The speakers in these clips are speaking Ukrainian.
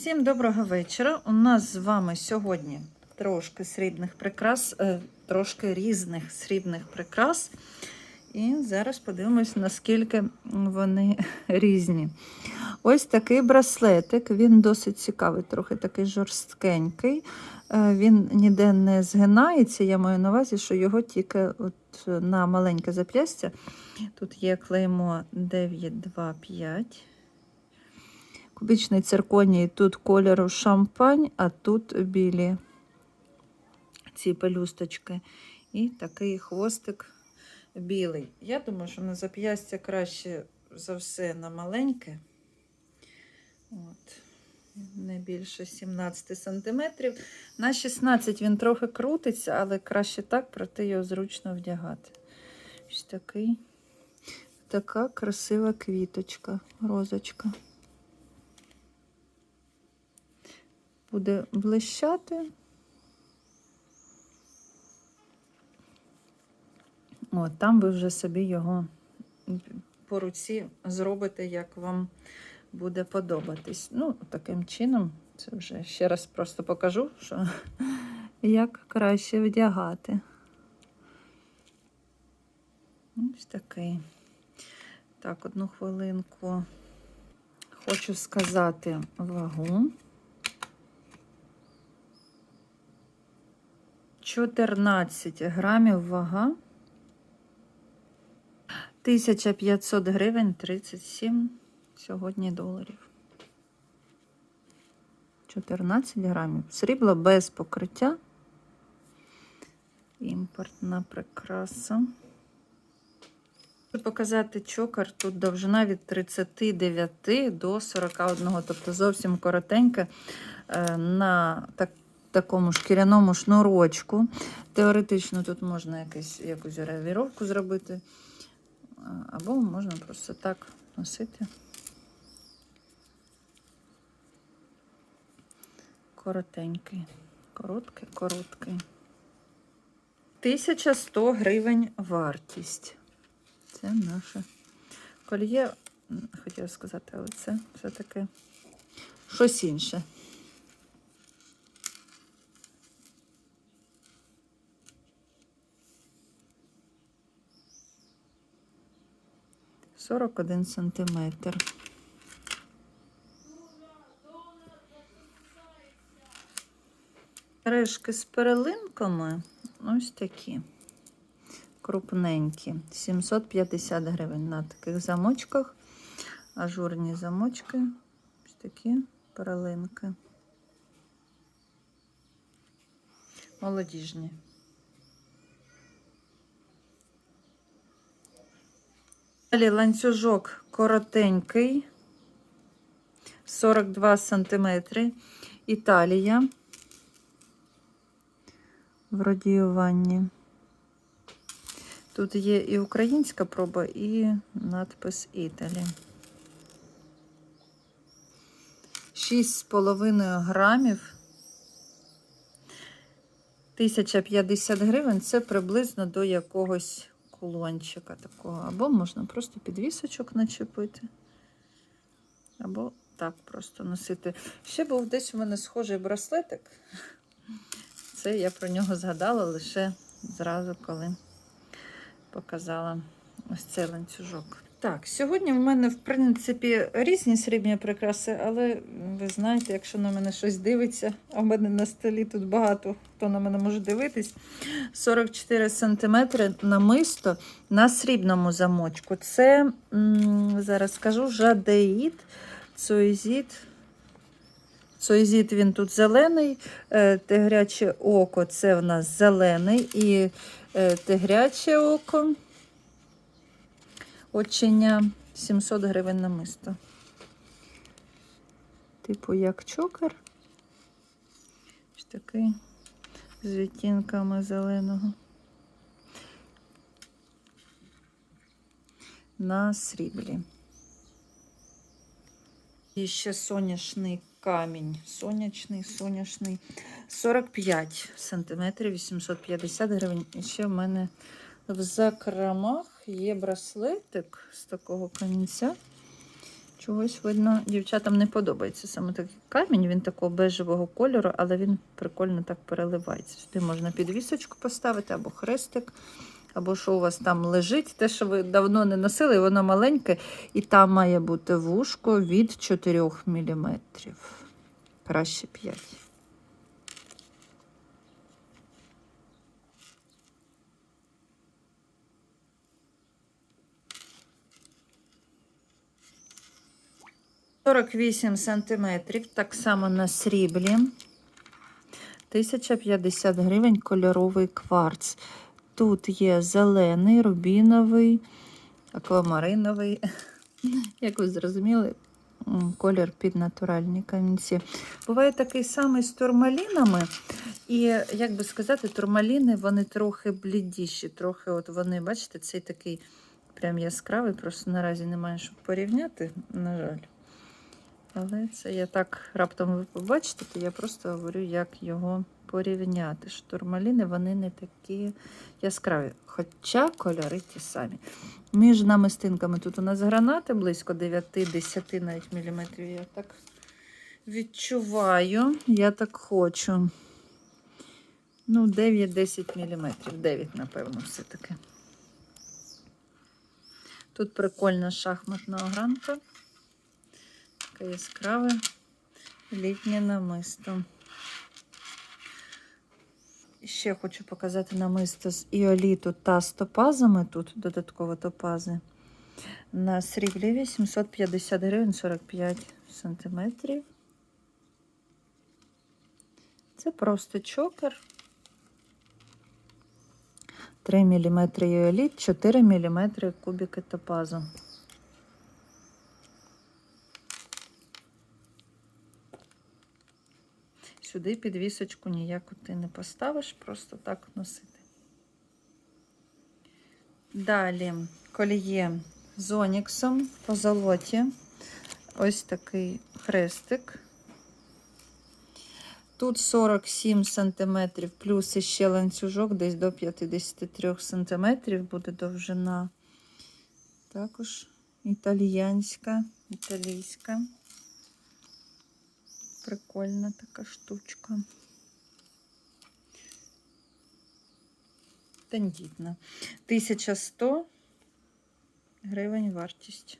Всім доброго вечора. У нас з вами сьогодні трошки срібних прикрас, е, трошки різних срібних прикрас. І зараз подивимось, наскільки вони різні. Ось такий браслетик, він досить цікавий, трохи такий жорсткенький. Е, Він ніде не згинається. Я маю на увазі, що його тільки от на маленьке зап'ястя. Тут є клеймо 925. Кубічний цирконій, тут кольору шампань, а тут білі ці пелюсточки. І такий хвостик білий. Я думаю, що на зап'ястя краще за все на маленьке. От. Не більше 17 см. На 16 він трохи крутиться, але краще так, проте його зручно вдягати. Ось такий, така красива квіточка, розочка. Буде блищати. От, там ви вже собі його по руці зробите, як вам буде подобатись. Ну, таким чином, це вже ще раз просто покажу, що як краще вдягати. Ось такий. Так, одну хвилинку. Хочу сказати вагу. 14 грамів вага. 1500 гривень 37 сьогодні доларів. 14 грамів. Срібло без покриття. Імпортна прикраса. Показати чокер. Тут довжина від 39 до 41, тобто зовсім коротенька е, на так, такому шкіряному шнурочку. Теоретично тут можна якусь, якусь гравіровку зробити, або можна просто так носити. Коротенький, короткий, короткий. 1100 гривень вартість. Це наше кольє, хотіла сказати, але це все-таки щось інше. Сорок один сантиметр. Решки з перелинками ось такі крупненькі. 750 гривень на таких замочках. Ажурні замочки. Ось такі перелинки. Молодіжні. Далі ланцюжок коротенький, 42 сантиметри. Італія в радіюванні. Тут є і українська проба, і надпис Італі. 6,5 грамів. 1050 гривень це приблизно до якогось кулончика такого. Або можна просто підвісочок начепити. Або так просто носити. Ще був десь у мене схожий браслетик. Це я про нього згадала лише зразу, коли показала ось цей ланцюжок. Так, сьогодні в мене, в принципі, різні срібні прикраси, але ви знаєте, якщо на мене щось дивиться, а в мене на столі тут багато хто на мене може дивитись. 44 см намисто на срібному замочку. Це, зараз скажу, жадеїд, цоїзід. Цоїзід він тут зелений, е, тигряче око це в нас зелений і е, тигряче око. Очення 700 гривень намисто. Типу, як чокер. Ось такий з відтінками зеленого. На сріблі. І ще соняшний камінь. Сонячний, соняшний. 45 сантиметрів, 850 гривень. І ще в мене в закромах є браслетик з такого камінця. Чогось видно, дівчатам не подобається саме такий камінь. Він такого бежевого кольору, але він прикольно так переливається. Сюди можна підвісочку поставити або хрестик, або що у вас там лежить. Те, що ви давно не носили, воно маленьке, і там має бути вушко від 4 мм. Краще 5. Сорок вісім сантиметрів, так само на сріблі. 1050 гривень кольоровий кварц. Тут є зелений, рубіновий, аквамариновий. Як ви зрозуміли, колір під натуральні камінці. Буває такий самий з турмалінами. І, як би сказати, турмаліни вони трохи блідіші, трохи, от вони, бачите, цей такий прям яскравий, просто наразі немає, щоб порівняти, на жаль. Але це я так раптом ви побачите, то я просто говорю, як його порівняти. Штурмаліни вони не такі яскраві, хоча кольори ті самі. Між намистинками тут у нас гранати близько 9-10 навіть міліметрів. Я так відчуваю, я так хочу. Ну, 9-10 міліметрів. 9, напевно, все-таки. Тут прикольна шахматна огранка. Таке яскраве літнє намисто. Ще хочу показати намисто з іоліту та з топазами. Тут додатково топази. На сріблі 850 гривень 45 сантиметрів. Це просто чокер. 3 мм іоліт, 4 мм кубики топазу. Сюди підвісочку ніяку ти не поставиш, просто так носити. Далі коліє з оніксом по золоті. Ось такий хрестик. Тут 47 см, плюс іще ланцюжок, десь до 53 см буде довжина. Також італіянська, італійська. Прикольна така штучка. Тендітна. 1100 гривень вартість.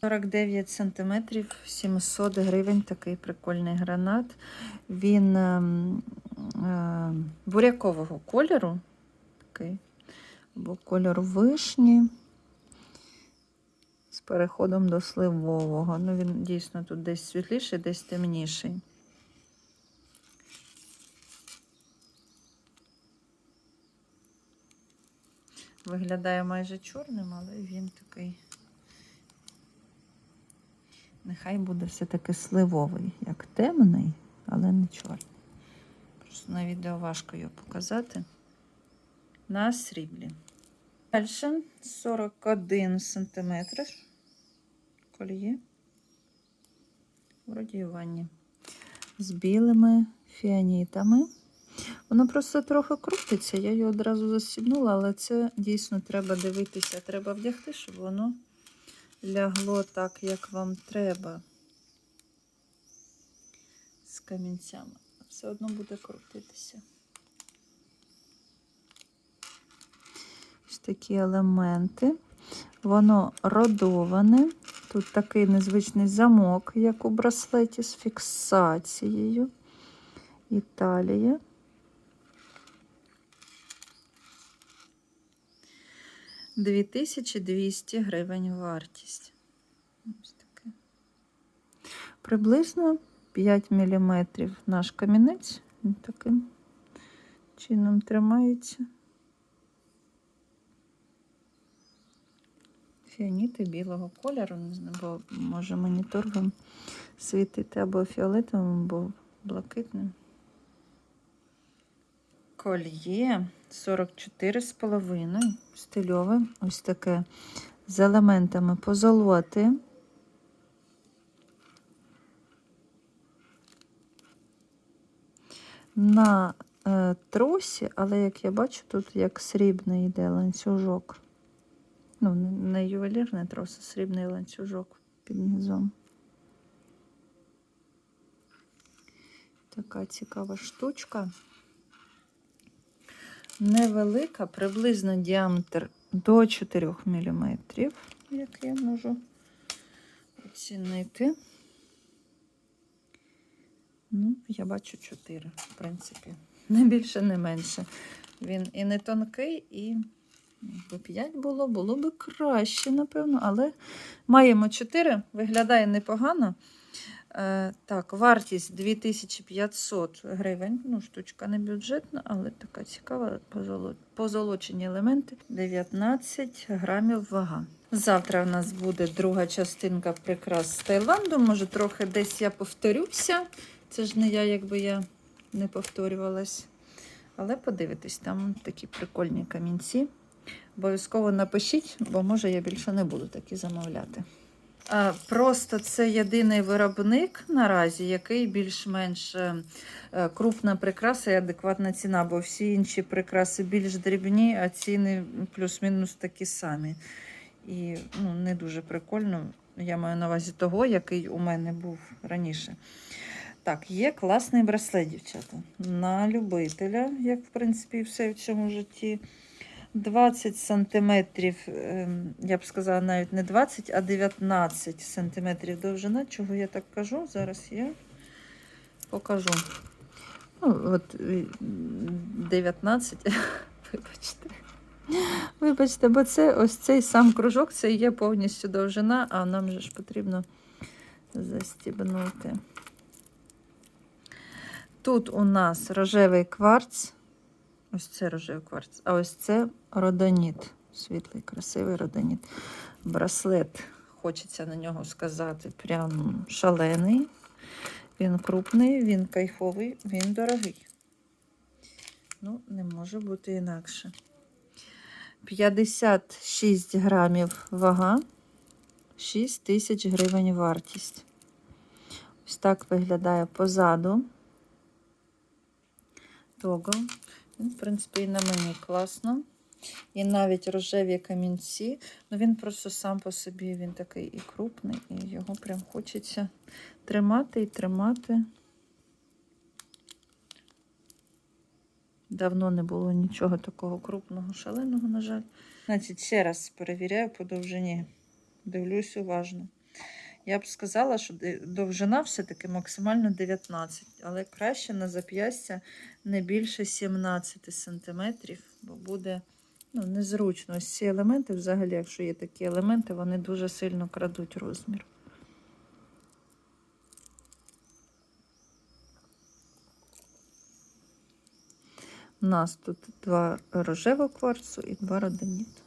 Сорок дев'ять сантиметрів, 700 гривень, такий прикольний гранат. Він ем, е, бурякового кольору. Такий або кольор вишні з переходом до сливового. Ну, він дійсно тут десь світліший, десь темніший. Виглядає майже чорним, але він такий. Нехай буде все-таки сливовий, як темний, але не чорний. Просто на відео важко його показати на сріблі. Далі 41 см коліє в радіюванні з білими фіанітами. Воно просто трохи крутиться, я його одразу застібнула, але це дійсно треба дивитися, треба вдягти, щоб воно лягло так, як вам треба з камінцями. Все одно буде крутитися. Такі елементи. Воно родоване. Тут такий незвичний замок, як у браслеті, з фіксацією. Італія. Дві тисячі двісті гривень вартість. Ось таке. Приблизно 5 мм наш камінець. Таким чином тримається. Фіаніти білого кольору, бо може монітор вам світити або фіолетовим, або блакитним. Кольє 44,5, стильове, ось таке з елементами позолоти. На е, тросі, але як я бачу, тут як срібний йде ланцюжок. Ну, не, ювелірний трос, а срібний ланцюжок під низом. Така цікава штучка. Невелика, приблизно діаметр до 4 мм, як я можу оцінити. Ну, я бачу 4, в принципі. Не більше, не менше. Він і не тонкий, і якби 5 було, було би краще, напевно. Але маємо 4, виглядає непогано. Е, так, вартість 2500 гривень. Ну, штучка не бюджетна, але така цікава. Позолочені елементи. 19 грамів вага. Завтра у нас буде друга частинка прикрас з Таїланду. Може, трохи десь я повторюся. Це ж не я, якби я не повторювалась. Але подивитись, там такі прикольні камінці. Обов'язково напишіть, бо може я більше не буду такі замовляти. Просто це єдиний виробник наразі, який більш-менш е, е, крупна прикраса і адекватна ціна, бо всі інші прикраси більш дрібні, а ціни плюс-мінус такі самі. І ну, не дуже прикольно. Я маю на увазі того, який у мене був раніше. Так, є класний браслет, дівчата. На любителя, як в принципі все в цьому житті. 20 сантиметрів, ем, я б сказала, навіть не 20, а 19 сантиметрів довжина. Чого я так кажу? Зараз я покажу. Ну, от е, 19, вибачте. Вибачте, бо це ось цей сам кружок, це є повністю довжина, а нам же ж потрібно застібнути. Тут у нас рожевий кварц. Ось це рожевий кварц. А ось це родоніт. Світлий, красивий родоніт. Браслет, хочеться на нього сказати, прям шалений. Він крупний, він кайфовий, він дорогий. Ну, не може бути інакше. 56 грамів вага, 6 тисяч гривень вартість. Ось так виглядає позаду. Тогл. Він, в принципі, і на мені класно. І навіть рожеві камінці. Ну, він просто сам по собі він такий і крупний, і його прям хочеться тримати і тримати. Давно не було нічого такого крупного, шаленого, на жаль. Значить, ще раз перевіряю по довжині. Дивлюсь уважно. Я б сказала, що довжина все-таки максимально 19, але краще на зап'ястя не більше 17 сантиметрів, бо буде ну, незручно. Ось ці елементи, взагалі, якщо є такі елементи, вони дуже сильно крадуть розмір. У нас тут два рожевого кварцу і два родоніту.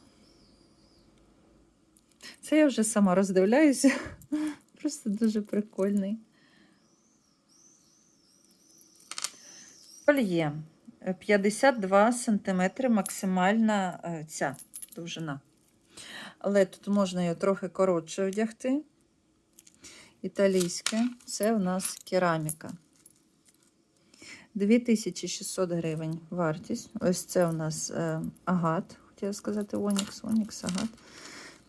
Це я вже сама роздивляюся. Просто дуже прикольний. Кольє 52 см максимальна е, ця довжина. Але тут можна його трохи коротше одягти. Італійське це у нас кераміка. 2600 гривень вартість. Ось це у нас е, агат, хотіла сказати Онікс, Онікс, агат.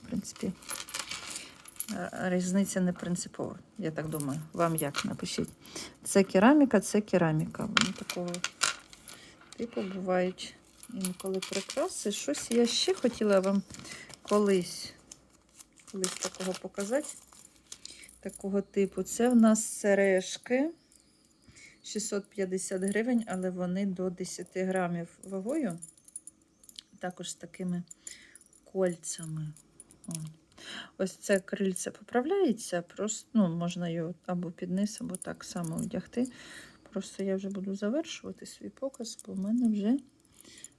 В принципі, е, різниця не принципова, я так думаю. Вам як напишіть. Це кераміка, це кераміка. Вони такого типу бувають інколи прикраси. Щось я ще хотіла вам колись, колись такого показати. Такого типу. Це в нас сережки. 650 гривень, але вони до 10 грамів вагою. Також з такими кольцями. Ось це крильце поправляється, просто ну, можна його або під низ, або так само одягти. Просто я вже буду завершувати свій показ, бо в мене вже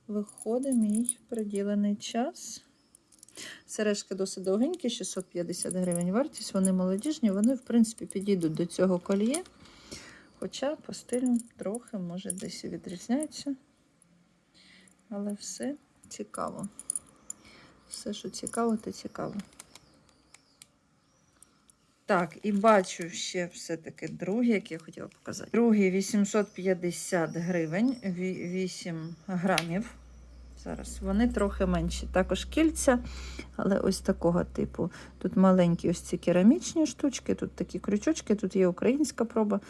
виходить мій приділений час. Сережки досить довгенькі, 650 гривень вартість. Вони молодіжні, вони, в принципі, підійдуть до цього кольє. Хоча по стилю трохи, може, десь і відрізняються. Але все цікаво. Все, що цікаво, то цікаво. Так, і бачу ще все-таки другий, який я хотіла показати. Другий 850 гривень, 8 грамів. Зараз вони трохи менші. Також кільця, але ось такого типу. Тут маленькі ось ці керамічні штучки, тут такі крючочки, тут є українська проба.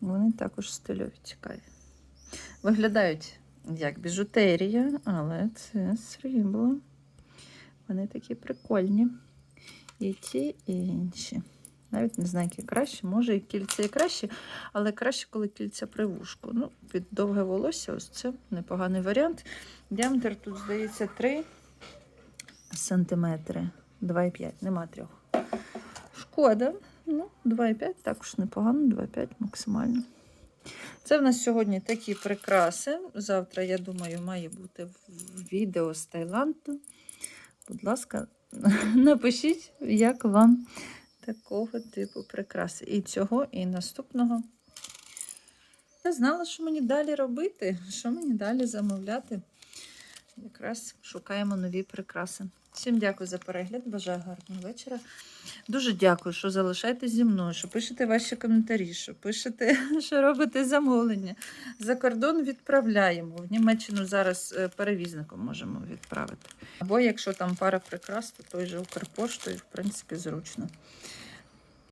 Вони також стильові, цікаві. Виглядають як біжутерія, але це срібло. Вони такі прикольні. І ті, і інші. Навіть не знаю, які краще. Може, і кільця і краще, але краще, коли кільця при вушку. Ну, під довге волосся, ось це непоганий варіант. Діаметр тут, здається, 3 сантиметри. 2,5, нема трьох. Шкода. Ну, 2,5 також непогано, 2,5 максимально. Це в нас сьогодні такі прикраси. Завтра, я думаю, має бути відео з Таїланду. Будь ласка, напишіть, як вам такого типу прикраси. І цього, і наступного. Я знала, що мені далі робити, що мені далі замовляти. Якраз шукаємо нові прикраси. Всім дякую за перегляд, бажаю гарного вечора. Дуже дякую, що залишаєтесь зі мною, що пишете ваші коментарі, що пишете, що робите замовлення. За кордон відправляємо. В Німеччину зараз е, перевізником можемо відправити. Або якщо там пара прикрас, то той же Укрпоштою, в принципі, зручно.